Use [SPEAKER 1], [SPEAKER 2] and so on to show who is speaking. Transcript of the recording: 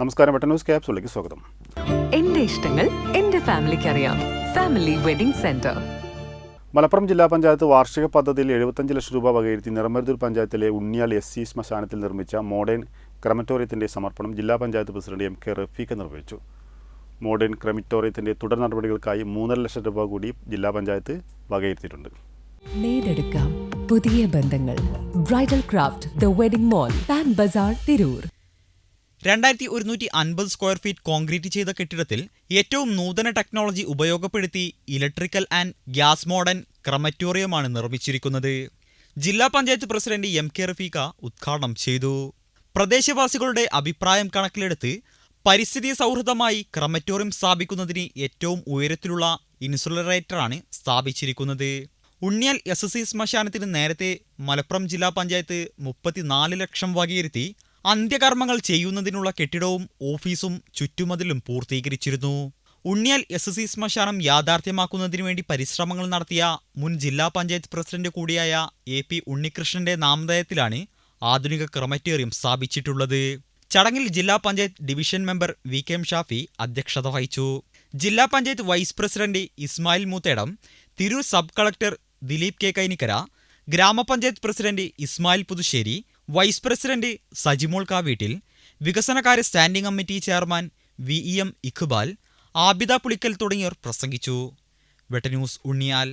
[SPEAKER 1] നമസ്കാരം button news ക്യാപ്സുലേക്ക് സ്വാഗതം.
[SPEAKER 2] എന്റെ ഇഷ്ടങ്ങൾ എന്റെ ഫാമിലിക്ക് അറിയാം. Family wedding centre.
[SPEAKER 1] മലപ്പുറം ജില്ലാ പഞ്ചായത്ത് വാർഷിക പദ്ധതിയിൽ എഴുപത്തഞ്ച് ലക്ഷം രൂപ വകയിരുത്തി നിറമരുതൂർ പഞ്ചായത്തിലെ ഉണ്ണിയാൽ എസ് സി ശ്മശാനത്തിൽ നിർമ്മിച്ച മോഡേൺ ക്രമറ്റോറിയത്തിന്റെ സമർപ്പണം ജില്ലാ panchayat president M K Rafeeq നിർവഹിച്ചു. മോഡേൺ ക്രമറ്റോറിയത്തിന്റെ തുടർ നടപടികൾക്കായി മൂന്നര ലക്ഷം രൂപ കൂടി ജില്ലാ പഞ്ചായത്ത് വകയിരുത്തിയിട്ടുണ്ട്.
[SPEAKER 2] പുതിയ ബന്ധങ്ങൾ. Bridal craft the wedding mall Pan Bazaar Tirur
[SPEAKER 3] രണ്ടായിരത്തി ഒരുന്നൂറ്റി അൻപത് സ്ക്വയർ ഫീറ്റ് കോൺക്രീറ്റ് ചെയ്ത കെട്ടിടത്തിൽ ഏറ്റവും നൂതന ടെക്നോളജി ഉപയോഗപ്പെടുത്തി ഇലക്ട്രിക്കൽ ആൻഡ് ഗ്യാസ് മോഡൻ ക്രമറ്റോറിയമാണ് നിർമ്മിച്ചിരിക്കുന്നത്. ജില്ലാ panchayat president M K Rafeeq ഉദ്ഘാടനം ചെയ്തു. പ്രദേശവാസികളുടെ അഭിപ്രായം കണക്കിലെടുത്ത് പരിസ്ഥിതി സൗഹൃദമായി ക്രമറ്റോറിയം സ്ഥാപിക്കുന്നതിന് ഏറ്റവും ഉയരത്തിലുള്ള ഇൻസുലറേറ്ററാണ് സ്ഥാപിച്ചിരിക്കുന്നത്. ഉണ്ണിയാൽ എസ് എസ് സി ശ്മശാനത്തിന് നേരത്തെ മലപ്പുറം ജില്ലാ പഞ്ചായത്ത് മുപ്പത്തിനാല് ലക്ഷം വകയിരുത്തി അന്ത്യകർമ്മങ്ങൾ ചെയ്യുന്നതിനുള്ള കെട്ടിടവും ഓഫീസും ചുറ്റുമതിലും പൂർത്തീകരിച്ചിരുന്നു. ഉണ്ണിയാൽ എസ് എസ് സി ശ്മശാനം യാഥാർത്ഥ്യമാക്കുന്നതിനു വേണ്ടി പരിശ്രമങ്ങൾ നടത്തിയ മുൻ ജില്ലാ പഞ്ചായത്ത് പ്രസിഡന്റ് കൂടിയായ എ പി ഉണ്ണികൃഷ്ണന്റെ നാമധേയത്തിലാണ് ആധുനിക ക്രമറ്റേറിയം സ്ഥാപിച്ചിട്ടുള്ളത്. ചടങ്ങിൽ ജില്ലാ panchayat division member V K M Shafi അധ്യക്ഷത വഹിച്ചു. ജില്ലാ panchayat vice president Ismail Moothedam Tirur sub collector Dileep K Kainikkara ഗ്രാമപഞ്ചായത്ത് president Ismail Puthussery vice president Sajimol Kaveettil വികസനകാര്യ standing committee chairman V E M Iqbal Abida Pulikkal തുടങ്ങിയവർ പ്രസംഗിച്ചു. വെട്ടന്യൂസ് ഉണ്ണിയാൽ